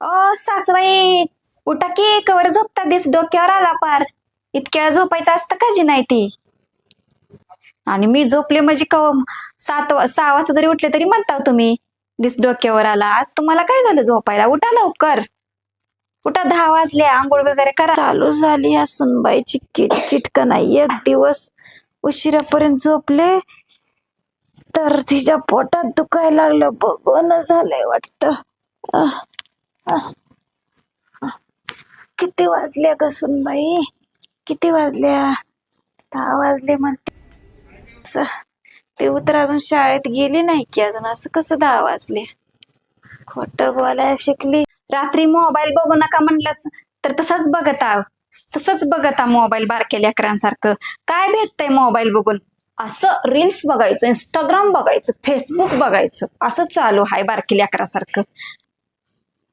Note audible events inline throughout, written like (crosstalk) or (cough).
ओ सासूबाई उठा की कवर झोपता दिस डोक्यावर आला पार. इतक्या वेळ झोपायचं असतं का जी नाही ती? आणि मी झोपले म्हणजे कव सात सहा वाजता जरी उठले तरी म्हणता हो तुम्ही दिस डोक्यावर आला. आज तुम्हाला काय झालं झोपायला? उठा लवकर. उठा दहा वाजले आंघोळ वगैरे करा. चालू झाली या सुनबाईची किटकिट का नाही? एक दिवस उशिरापर्यंत झोपले तर तिच्या पोटात दुखायला लागलं. बघून झालंय वाटतं. किती वाजल्या ग सुनबाई? किती वाजल्या? दहा वाजले म्हणते. ते उतर अजून शाळेत गेली नाही की अजून. असं कसं दहा वाजले? खोट बोलायला शिकली. रात्री मोबाईल बघू नका म्हणलं तर तसंच बघत आव. तसंच बघत आ मोबाईल बारकेल्या लेकरांसारखं. काय भेटतंय मोबाईल बघून? असं रील्स बघायचं इंस्टाग्राम बघायचं फेसबुक बघायचं. असं चालू आहे बारकी लेकरासारखं.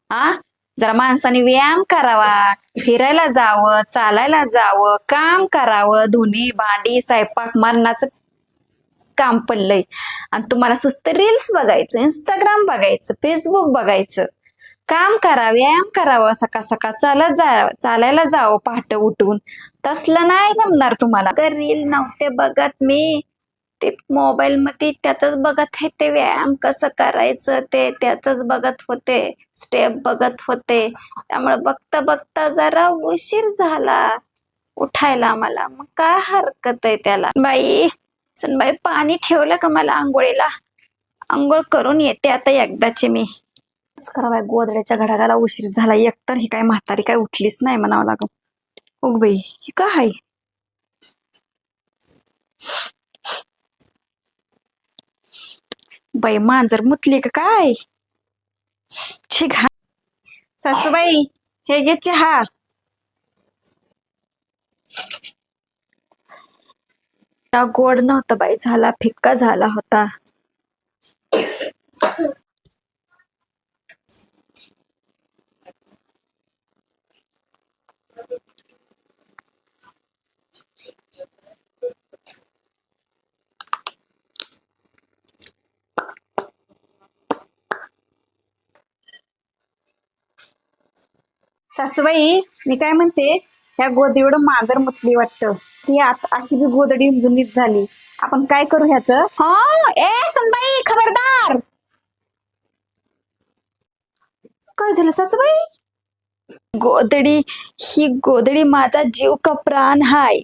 आ जरा माणसाने व्यायाम करावा फिरायला जावं चालायला जावं काम करावं धुणी भांडी स्वयंपाक मरणाचं काम पडलंय. आणि तुम्हाला सुस्त रील्स बघायचं इंस्टाग्राम बघायचं फेसबुक बघायचं. काम करा व्यायाम करावं सकाळ सकाळ चालत जा चालायला जावं पहाट उठून. तसलं नाही जमणार तुम्हाला. रील नव्हते बघत मी. ते मोबाईल मध्ये त्याच बघत आहे ते व्यायाम कसं करायचं ते त्याच बघत होते स्टेप बघत होते. त्यामुळे बघता बघता जरा उशीर झाला उठायला मला मग काय हरकत आहे त्याला? बाई सनबाई पाणी ठेवलं का मला आंघोळीला? आंघोळ करून येते आता एकदाची मी. खरं करावं गोदड्याच्या घड्याला उशीर झाला. एकतर ही काय म्हातारी काय उठलीच नाही म्हणावं लागं उग बाई ही का आहे बाई मांजर मुतली का काय? छी घा सासूबाई हे घे चहा. त्या गोड नव्हता बाई झाला फिक्का झाला होता. सासूबाई मी काय म्हणते ह्या गोदडीवर मांजर मुतली वाटतं. ती आत अशी बी गोदडी जुनीच झाली. आपण काय करू ह्याच? हो, ए सुनबाई खबरदार! काय झालं सासूबाई? गोदडी ही गोदडी माझा जीव का प्राण हाय.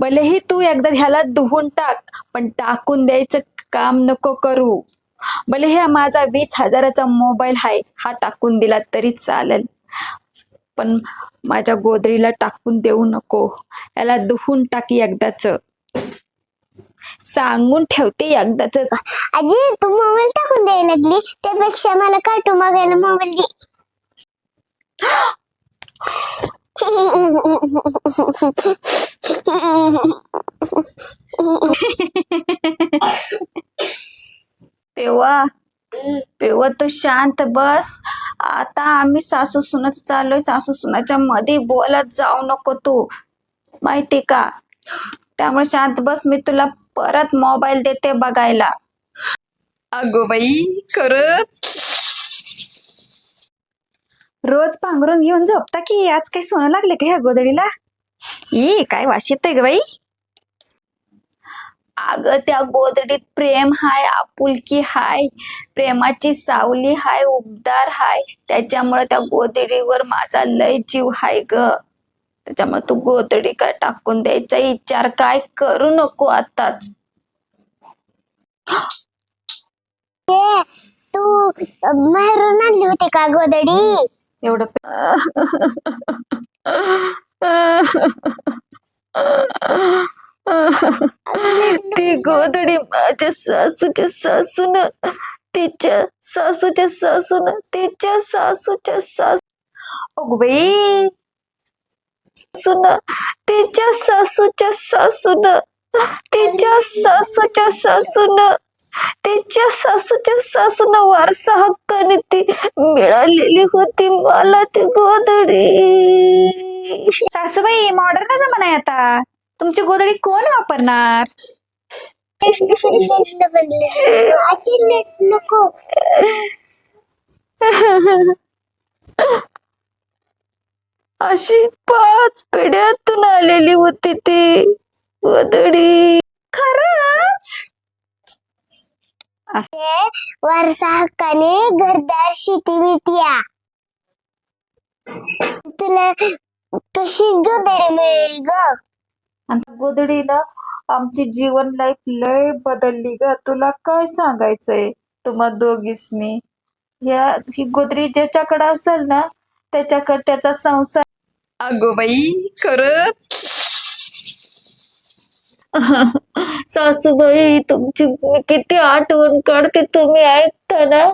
भलेही तू एकदा ह्याला धुवून टाक पण टाकून द्यायचं काम नको करू. भले हे माझा वीस हजाराचा मोबाईल आहे हा टाकून दिला तरी चालेल. पण माझ्या गोदरीला टाकून देऊ नको. याला धुवून टाकी एकदाच. सांगून ठेवते एकदाच. आजी तू मोबाईल टाकून द्यायला लागली. त्यापेक्षा मला कार्टून बघायला मोबाईल दे. (laughs) पेवा पेवा तू शांत बस. आता आम्ही सासू सुनच चाललोय. सासू सुनाच्या मध्ये बोलत जाऊ नको तू. माहिती का? त्यामुळे शांत बस. मी तुला परत मोबाईल देते बघायला. अगो बाई खरंच. रोज पांघरून घेऊन झोपता की? आज काही सोनं लागले का ह्या गोदडीला ई काय वाश येते ग बाई. अगं त्या गोदडीत प्रेम हाय आपुलकी हाय प्रेमाची सावली हाय उबदार हाय. त्याच्यामुळे त्या गोदडीवर माझा लय जीव हाय ग. त्याच्यामुळे तू गोदडी काय टाकून द्यायचा? विचार काय करू नको आताच. तू बाहेरून आणली होती का गोदडी एवढं (laughs) (laughs) (laughs) ती गोदडी माझ्या सासूच्या सासून तिच्या सासूच्या सासून तिच्या सासूच्या सासू सासून तिच्या सासूच्या सासून तिच्या सासूच्या सासून तिच्या सासूच्या सासून वारसा हक्काने ती मिळालेली होती मला ती गोदडी सासूबाई मॉडर्न जमाना आहे आता. तुमची गोदडी कोण वापरणार? नको अशी पाच पिढ्यातून आलेली होती ती गोधडी. खरच? ते हक्काने घरदार शेती मिळतीया तुला कशी गोधडी मिळेल ग? आणि गोदडीनं आमची जीवन लाईफ लय बदलली ग. तुला काय सांगायचंय? तुम्हा दोघीसनी. या ही गोदडी ज्याच्याकडे असेल ना त्याच्याकडे त्याचा संसार. अगो बाई खरंच. (laughs) सासूबाई तुमची मी किती आठवण काढते तुम्ही ऐकता ना.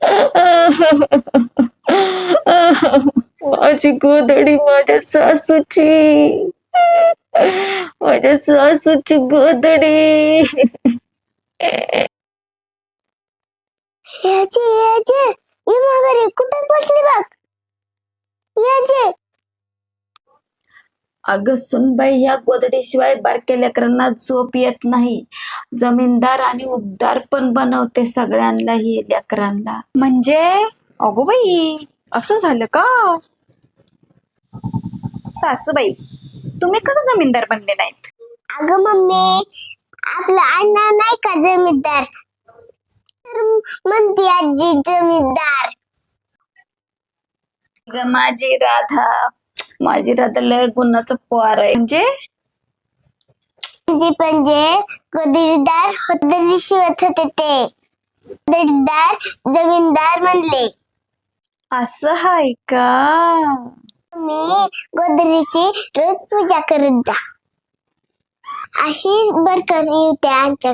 (laughs) माझी गोदडी माझ्या सासूची. माझ्या सासूची गोदडी याचे याचे. ये माघारी. कुठं बसली बघ? याचे. अगं सुनबाई या गोदडीशिवाय बारक्या लेकरांना झोप येत नाही. जमीनदार आणि उबदार पण बनवते सगळ्यांना ही लेकरांना. म्हणजे? अगो बाई असं झालं का? सासूबाई तुम्ही कसं जमीनदार बनले नाहीत? अगं मम्मी आपला अण्णा नाही का जमीनदार? तर म्हणते आजी जमीनदार. माझी राधा माझी राधा लय गुणाचं पोर आहे. म्हणजे? म्हणजे म्हणजे गोदडीदार होदडी शिवत होते ते. जमीनदार म्हणले. असं हाय का? मी गोदरीची रोज पूजा करत जा. अशीच बरकर येते आमच्या